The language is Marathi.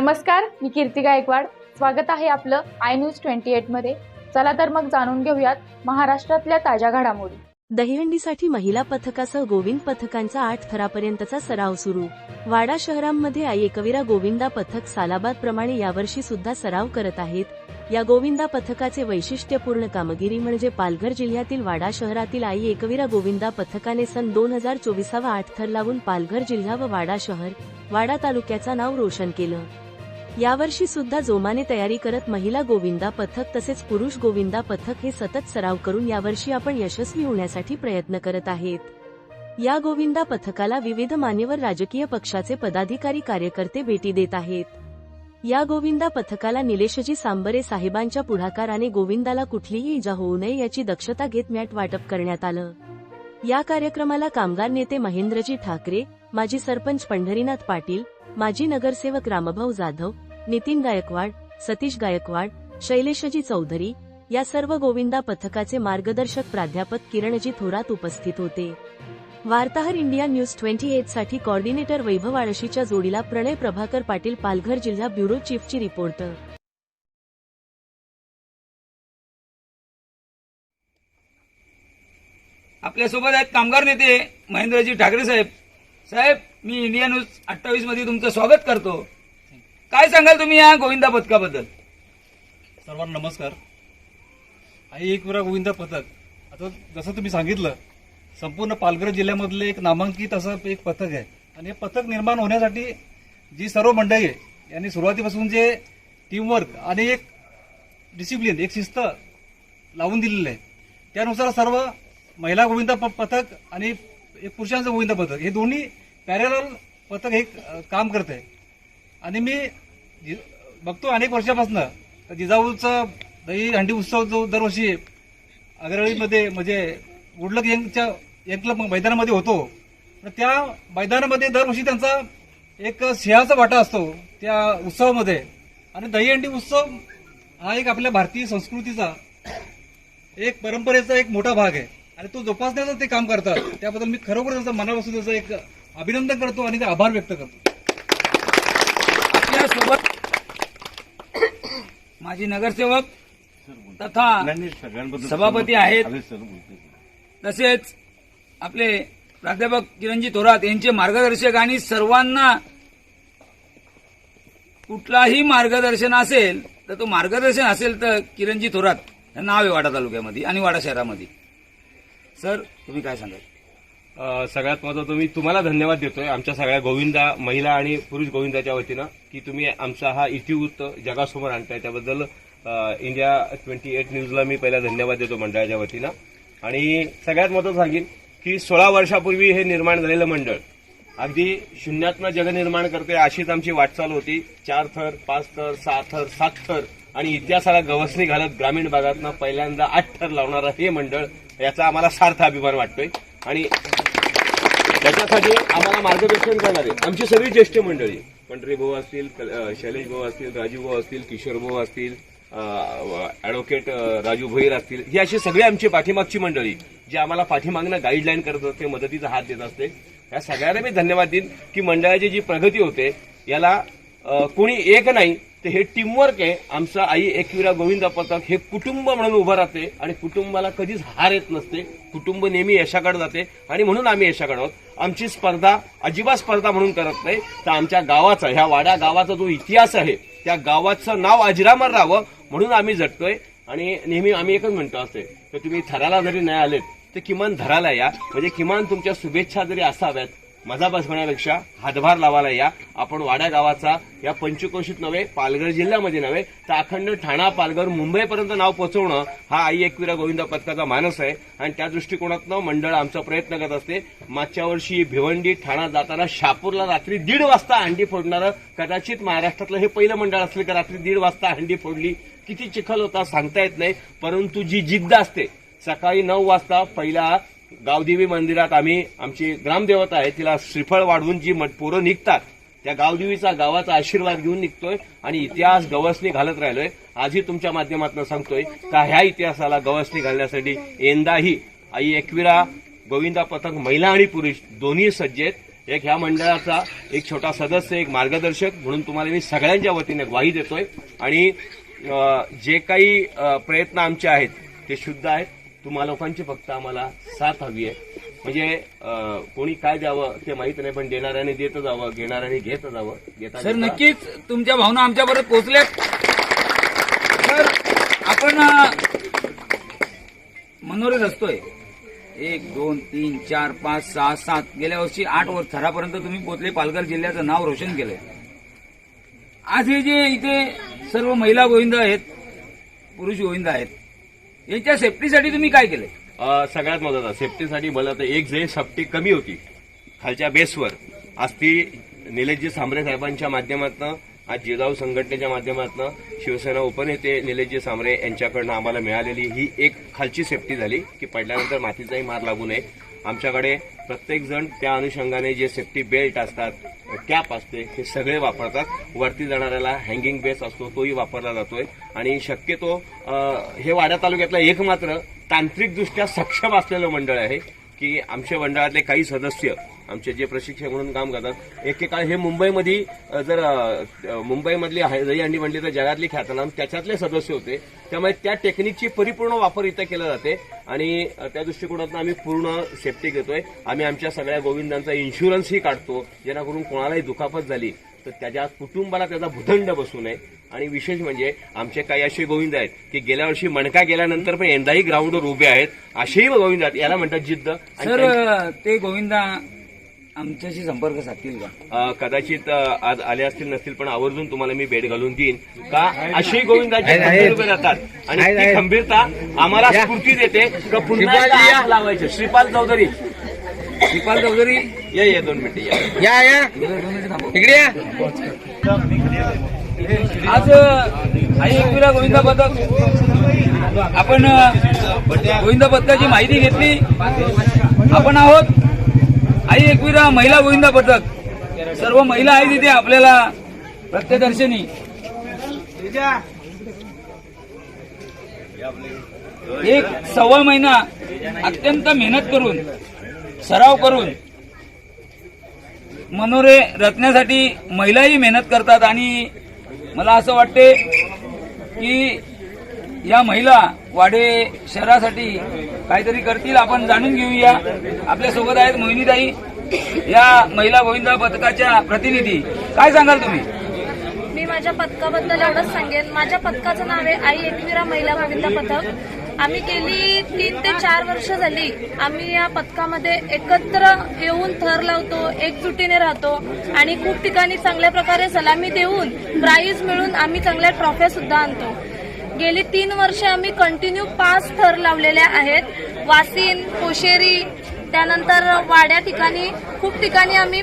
नमस्कार मी कीर्ती गायकवाड. स्वागत आहे आपलं आय न्यूज ट्वेंटी मध्ये. चला तर मग जाणून घेऊयात महाराष्ट्रातल्या ताज्या घडामोडी. दहीहंडीसाठी महिला पथकासह गोविंद पथकांचा आठ थरापर्यंतचा सराव सुरू. वाडा शहरांमध्ये आई एकवीरा गोविंदा पथक सालाबाद प्रमाणे यावर्षी सुद्धा सराव करत आहेत. या गोविंदा पथकाचे वैशिष्ट्यपूर्ण कामगिरी म्हणजे पालघर जिल्ह्यातील वाडा शहरातील आई एकवीरा गोविंदा पथकाने सन दोन हजार चोवीसावा आठ थर लावून पालघर जिल्हा व वाडा शहर वाडा तालुक्याचा नाव रोशन केलं. यावर्षी सुद्धा जोमाने तयारी करत महिला गोविंदा पथक तसेच पुरुष गोविंदा पथक हे सतत सराव करून यावर्षी आपण यशस्वी होण्यासाठी प्रयत्न करत आहेत. या गोविंदा पथकाला विविध मान्यवर राजकीय पक्षाचे पदाधिकारी कार्यकर्ते भेटी देत आहेत. या गोविंदा पथकाला निलेशजी सांबरे साहेबांच्या पुढाकाराने गोविंदाला कुठलीही इजा होऊ नये याची दक्षता घेत मॅट वाटप करण्यात आलं. या कार्यक्रमाला कामगार नेते महेंद्रजी ठाकरे माजी सरपंच पंढरीनाथ पाटील माजी नगरसेवक रामभाऊ जाधव नितीन गायकवाड सतीश गायकवाड शैलेशजी चौधरी या सर्व गोविंदा पथकाचे मार्गदर्शक प्राध्यापक किरणजी थोरात उपस्थित होते. वार्ताहर इंडिया न्यूज ट्वेंटी एटसाठी कॉर्डिनेटर वैभव आळशीच्या जोडीला प्रणय प्रभाकर पाटील पालघर जिल्हा ब्युरो चीफची रिपोर्टर आपल्यासोबत आहेत कामगार नेते महेंद्रजी ठाकरे साहेब. साहेब मी इंडिया न्यूज अठ्ठावीसमध्ये तुमचं स्वागत करतो. काय सांगाल तुम्ही या गोविंदा पथकाबद्दल? सर्वांना नमस्कार. आई एक वेळा गोविंदा पथक. आता जसं तुम्ही सांगितलं संपूर्ण पालघर जिल्ह्यामधलं एक नामांकित असं एक पथक आहे. आणि हे पथक निर्माण होण्यासाठी जी सर्व मंडळी आहे यांनी सुरुवातीपासून जे टीमवर्क आणि एक डिसिप्लिन एक शिस्त लावून दिलेलं आहे. त्यानुसार सर्व महिला गोविंदा प- पथक आणि पुरुषांचं गोविंदा पथक. हे दोन्ही पॅरेल पथक हे काम करत आहे आणि मी जि- बघतो अनेक वर्षापासून. तर जिजाऊचा दही हंडी उत्सव जो दरवर्षी अगरळीमध्ये म्हणजे गुडलक यंगच्या यंग मैदानामध्ये होतो. त्या मैदानामध्ये दरवर्षी त्यांचा एक सिंहाचा वाटा असतो त्या उत्सवामध्ये. आणि दहीहंडी उत्सव हा एक आपल्या भारतीय संस्कृतीचा एक परंपरेचा एक मोठा भाग आहे. आणि तो जोपासण्याचं ते काम करतात. त्याबद्दल मी खरोखर त्यांचं मनापासून त्याचं एक अभिनंदन करतो आणि ते आभार व्यक्त करतो. आपल्यासोबत माजी नगरसेवक तथा सभापती आहेत. तसेच आपले प्राध्यापक किरणजी थोरात यांचे मार्गदर्शक आणि सर्वांना कुठलाही मार्गदर्शन असेल तर तो मार्गदर्शन असेल तर किरणजी थोरात हे नाव आहे वाडा तालुक्यामध्ये आणि वाडा शहरामध्ये. सर तुम्ही काय सांगाल? अ, सगळ्यात महत्वाचं मी तुम्हाला धन्यवाद देतोय आमच्या सगळ्या गोविंदा महिला आणि पुरुष गोविंदाच्या वतीनं की तुम्ही आमचा हा इतिवृत्त जगासमोर आणताय. त्याबद्दल अ, इंडिया ट्वेंटी एट न्यूजला मी पहिला धन्यवाद देतो मंडळाच्या वतीनं. आणि सगळ्यात महत्वाचं सांगेन की सोळा वर्षापूर्वी हे निर्माण झालेलं मंडळ अगदी शून्यातनं जगनिर्माण करते अशीच आमची वाटचाल होती. चार थर पाच थर सहा थर सात थर आणि इतिहासाला गवसणी घालत ग्रामीण भागातनं पहिल्यांदा आठ थर लावणारं हे मंडळ याचा आम्हाला सार्थ अभिमान वाटतोय. आणि त्याच्यासाठी आम्हाला मार्गदर्शन करणारे आमची सगळी ज्येष्ठ मंडळी. पंढरी भाऊ असतील शैलेश भाऊ असतील राजीव भाऊ असतील किशोर भाऊ असतील ऍडव्होकेट राजू भोईर असतील. ही अशी सगळी आमची पाठीमागची मंडळी जी आम्हाला पाठीमागनं गाईडलाईन करत असते मदतीचा हात देत असते. या सगळ्यांना मी धन्यवाद देईन की मंडळाची जी प्रगती होते याला कोणी एक नाही तर हे टीमवर्क आहे. आमचं आई एकविरा गोविंदा पथक हे कुटुंब म्हणून उभं राहते आणि कुटुंबाला कधीच हार येत नसते. कुटुंब नेहमी यशाकडे जाते आणि म्हणून आम्ही यशाकडे आहोत. आमची स्पर्धा अजिबात स्पर्धा म्हणून करत नाही तर आमच्या गावाचा ह्या वाड्या गावाचा जो इतिहास आहे त्या गावाचं नाव अजरामर राहावं म्हणून आम्ही झटतोय आणि नेहमी आम्ही एकच म्हणतो असते तर तुम्ही थराला जरी नाही आलेत तर किमान धराला या. म्हणजे किमान तुमच्या शुभेच्छा जरी असाव्यात मजा होण्यापेक्षा हातभार लावायला या. आपण वाड्या गावाचा या पंचकोशीत नव्हे पालघर जिल्ह्यामध्ये नव्हे तर अखंड ठाणा पालघर मुंबईपर्यंत नाव पोहोचवणं हा आई एकविरा गोविंदा पथकाचा मानस आहे. आणि त्या दृष्टिकोनातनं मंडळ आमचा प्रयत्न करत असते. मागच्या वर्षी भिवंडी ठाणा जाताना शापूरला रात्री दीड वाजता हंडी फोडणारं कदाचित महाराष्ट्रातलं हे पहिलं मंडळ असलं की रात्री दीड वाजता हंडी फोडली. किती चिखल होता सांगता येत नाही परंतु जी जिद्द असते सकाळी नऊ वाजता पहिला गावदेवी मंदिरात आम्ही आमची ग्रामदेवता आहे तिला श्रीफळ वाढवून जी मट- पोरं निघतात त्या गावदेवीचा गावाचा आशीर्वाद घेऊन निघतोय आणि इतिहास गवसणी घालत राहिलोय. आजही तुमच्या माध्यमातून सांगतोय का ह्या इतिहासाला गवसणी घालण्यासाठी यंदाही आई एकविरा गोविंदा पथक महिला आणि पुरुष दोन्ही सज्जेत एक ह्या मंडळाचा एक छोटा सदस्य एक मार्गदर्शक म्हणून तुम्हाला मी सगळ्यांच्या वतीने ग्वाही देतोय. आणि जे काही प्रयत्न आमचे आहेत ते शुद्ध आहेत. तुम्हा लोकांची फक्त आम्हाला साथ हवी आहे. म्हणजे कोणी काय द्यावं ते माहीत नाही पण देणाऱ्याने देत जावं घेणाऱ्याने घेत जावं घेता सर घेता- नक्कीच तुमच्या भावना आमच्यापर्यंत पोहोचल्यात. सर आपण अ, रचतोय एक दोन तीन चार पाच सहा सात. गेल्या वर्षी आठ वर्ष थरापर्यंत तुम्ही पोचले पालघर जिल्ह्याचं नाव रोशन केलंय. आज हे जे इथे सर्व महिला गोविंद आहेत पुरुष गोविंद आहेत याच्या सेफ्टीसाठी तुम्ही काय केलंय? अ, सगळ्यात महत्त्वाचा सेफ्टीसाठी मला तर एक जे सेफ्टी कमी होती खालच्या बेसवर. आज ती निलेशजी सांबरे साहेबांच्या माध्यमातून आज जिजाऊ संघटनेच्या माध्यमातून शिवसेना उपनेते निलेशजी सांबरे यांच्याकडनं आम्हाला मिळालेली ही एक खालची सेफ्टी झाली की पडल्यानंतर मातीचाही मार लागू नये. आमच्याकडे प्रत्येक जण त्या अनुषंगाने जे सेफ्टी बेल्ट असतात कॅप असते हे सगळे वापरतात. वरती जाणाऱ्याला हँगिंग बेस असतो तोही वापरला जातोय. आणि शक्यतो हे वाड्या तालुक्यातलं एक मात्र तांत्रिकदृष्ट्या सक्षम असलेलं मंडळ आहे. की आमच्या मंडळातले काही सदस्य आमचे जे प्रशिक्षक म्हणून काम करतात एकेकाळ हे मुंबईमध्ये जर मुंबईमधली हाय- दही अंडी म्हणली तर जगातली ख्यातनाम त्याच्यातले सदस्य होते. त्यामुळे त्या टेक्निकची परिपूर्ण वापर इथं केला जाते आणि त्या दृष्टिकोनातून आम्ही पूर्ण सेफ्टी घेतोय. आम्ही आमच्या सगळ्या गोविंदांचा इन्शुरन्सही काढतो जेणेकरून कोणालाही दुखापत झाली तर त्याच्या कुटुंबाला त्याचा भूदंड बसू नये. आणि विशेष म्हणजे आमचे काही असे गोविंद आहेत की गेल्या वर्षी मणका गेल्यानंतर पण यंदाही ग्राउंडवर उभे आहेत. असेही गोविंद आहेत. याला म्हणतात जिद्द. सर ते गोविंदा आमच्याशी संपर्क साधतील का? कदाचित आज आले असतील नसतील पण आवर्जून तुम्हाला मी भेट घालून देईन. का? अशी गोविंदाची खंबीर राहतात. आणि ती खंबीरता आम्हाला स्फूर्ती देते. का पुन्हा लावायचे? श्रीपाल चौधरी. श्रीपाल चौधरी. या या दोन मिनिटं या. या या. इकडे या. आज आई एकविरा गोविंदा पथक आपण अ, गोविंदा पथकाची माहिती घेतली. आपण आहोत आई एकविरा महिला गोविंदा पथक सर्व महिला आहे तिथे आपल्याला प्रत्यदर्शनी. एक सव्वा महिना अत्यंत मेहनत करून सराव करून मनोरे रचण्यासाठी महिलाही मेहनत करतात आणि मला असं वाटते की या महिला वाडे शहरासाठी काहीतरी करतील. आपण जाणून घेऊया. आपल्यासोबत आहेत मोहिनीताई. या महिला गोविंदा पथकाच्या प्रतिनिधी. काय सांगाल तुम्ही? मी माझ्या पथकाबद्दल एवढंच सांगेन. माझ्या पथकाचं नाव आहे आई एकविरा महिला गोविंदा पथक. आम्ही गेली तीन ते चार वर्ष झाली आम्ही या पथकामध्ये एकत्र येऊन थर लावतो एकजुटीने राहतो आणि खूप ठिकाणी चांगल्या प्रकारे सलामी देऊन प्राईज मिळून आम्ही चांगल्या ट्रॉफ्या सुद्धा आणतो. गेली तीन वर्षे आम्ही कंटिन्यू पाच थर लावलेल्या आहेत. वासीन कोशेरी त्यानंतर वाड्या ठिकाणी खूप ठिकाणी आम्ही